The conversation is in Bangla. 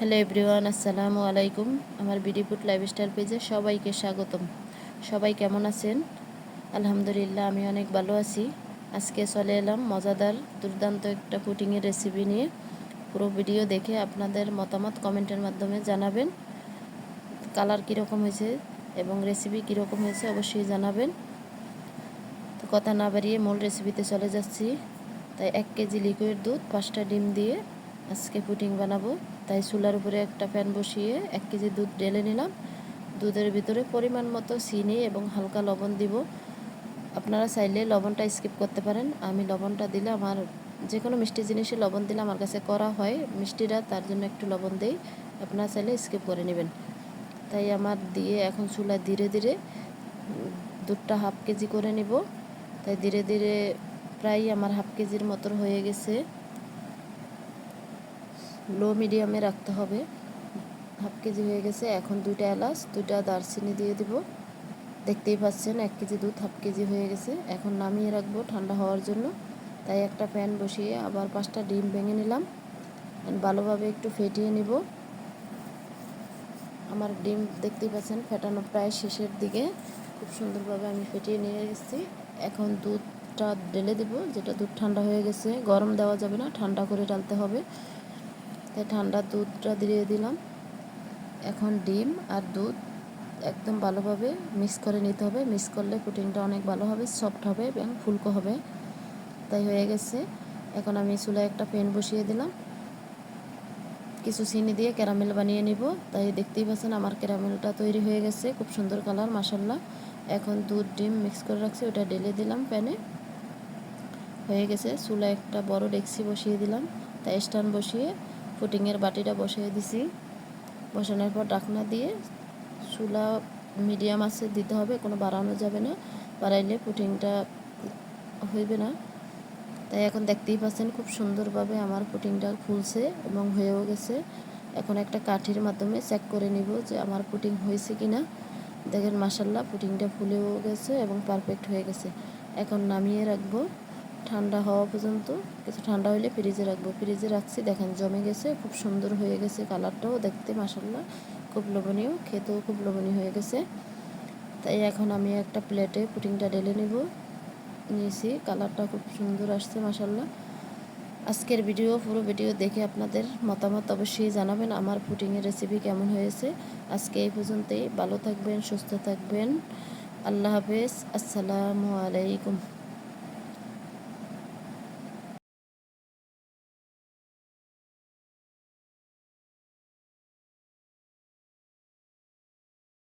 হ্যালো এভরিওয়ান, আসসালামু আলাইকুম। আমার বিডিপুট লাইফস্টাইল পেজে সবাইকে স্বাগতম। সবাই কেমন আছেন? আলহামদুলিল্লাহ, আমি অনেক ভালো আছি। আজকে চলে এলাম মজাদার, দুর্দান্ত একটা পুটিংয়ের রেসিপি নিয়ে। পুরো ভিডিও দেখে আপনাদের মতামত কমেন্টের মাধ্যমে জানাবেন। কালার কীরকম হয়েছে এবং রেসিপি কীরকম হয়েছে অবশ্যই জানাবেন। তো কথা না বাড়িয়ে মূল রেসিপিতে চলে যাচ্ছি। তাই এক কেজি লিকুইড দুধ, পাঁচটা ডিম দিয়ে আজকে পুটিং বানাবো। তাই চুলার উপরে একটা প্যান বসিয়ে এক কেজি দুধ ঢেলে নিলাম। দুধের ভিতরে পরিমাণ মতো চিনি এবং হালকা লবণ দিব। আপনারা চাইলে লবণটা স্কিপ করতে পারেন। আমি লবণটা দিলে আমার যে কোনো মিষ্টি জিনিসে লবণ দিলে আমার কাছে করা হয়। মিষ্টিটা তার জন্য একটু লবণ দেই। আপনারা চাইলে স্কিপ করে নেবেন। তাই আমার দিয়ে এখন চুলা ধীরে ধীরে দুধটা হাফ কেজি করে নিব। তাই ধীরে ধীরে প্রায় আমার হাফ কেজির মতন হয়ে গেছে। লো মিডিয়ামে রাখতে হবে। হাফ কেজি হয়ে গেছে, এখন দুইটা এলাচ, দুইটা দারচিনি দিয়ে দিব। দেখতেই পাচ্ছেন, এক কেজি দুধ, হাফ কেজি হয়ে গেছে। এখন নামিয়ে রাখব ঠান্ডা হওয়ার জন্য। তাই একটা প্যান বসিয়ে আবার পাঁচটা ডিম ভেঙে নিলাম। ভালোভাবে একটু ফেটিয়ে নিব। আমার ডিম দেখতেই পাচ্ছেন ফেটানো প্রায় শেষের দিকে। খুব সুন্দরভাবে আমি ফেটিয়ে নিয়ে এসেছি। এখন দুধটা ঢেলে দেব, যেটা দুধ ঠান্ডা হয়ে গেছে। গরম দেওয়া যাবে না, ঠান্ডা করে ডালতে হবে। তাই ঠান্ডা দুধটা দিয়ে দিলাম। এখন ডিম আর দুধ একদম ভালোভাবে মিক্স করে নিতে হবে। মিক্স করলে পুটিংটা অনেক ভালো হবে, সফট হবে এবং ফুলকো হবে। তাই হয়ে গেছে। এখন আমি চুলায় একটা প্যান বসিয়ে দিলাম। কিছু চিনি দিয়ে ক্যারামেল বানিয়ে নিব। তাই দেখতেই পাচ্ছেন আমার ক্যারামেলটা তৈরি হয়ে গেছে। খুব সুন্দর কালার মাসাল্লাহ এখন দুধ, ডিম মিক্স করে রাখছি, ওটা ঢেলে দিলাম প্যানে। হয়ে গেছে। চুলা একটা বড় ডেক্সি বসিয়ে দিলাম। তাই স্ট্যান্ড বসিয়ে পুটিংয়ের বাটিটা বসিয়ে দিছি। বসানোর পর ডাকনা দিয়ে চুলা মিডিয়াম আছে দিতে হবে, কোনো বাড়ানো যাবে না। বাড়াইলে পুটিংটা হইবে না। তাই এখন দেখতেই পাচ্ছেন খুব সুন্দরভাবে আমার পুটিংটা ফুলছে এবং হয়েও গেছে। এখন একটা কাঠির মাধ্যমে চেক করে নিব যে আমার পুটিং হয়েছে কি না দেখেন মাসাল্লাহ পুটিংটা ফুলেও গেছে এবং পারফেক্ট হয়ে গেছে। এখন নামিয়ে রাখব। ঠান্ডা হওয়া পর্যন্ত কিছু ঠান্ডা হলে ফ্রিজে রাখব। ফ্রিজে রাখছি, দেখেন জমে গেছে, খুব সুন্দর হয়ে গেছে কালারটাও দেখতে মাসাল্লাহ খুব লোভনীয়, খেতেও খুব লোভনীয় হয়ে গেছে। তাই এখন আমি একটা প্লেটে পুটিংটা ঢেলে নেব। নিয়েছি, কালারটা খুব সুন্দর আসছে মাসাল্লাহ আজকের ভিডিও, পুরো ভিডিও দেখে আপনাদের মতামত অবশ্যই জানাবেন, আমার পুটিংয়ের রেসিপি কেমন হয়েছে। আজকে এই পর্যন্তই, ভালো থাকবেন, সুস্থ থাকবেন। আল্লাহ হাফেজ, আসসালামু আলাইকুম।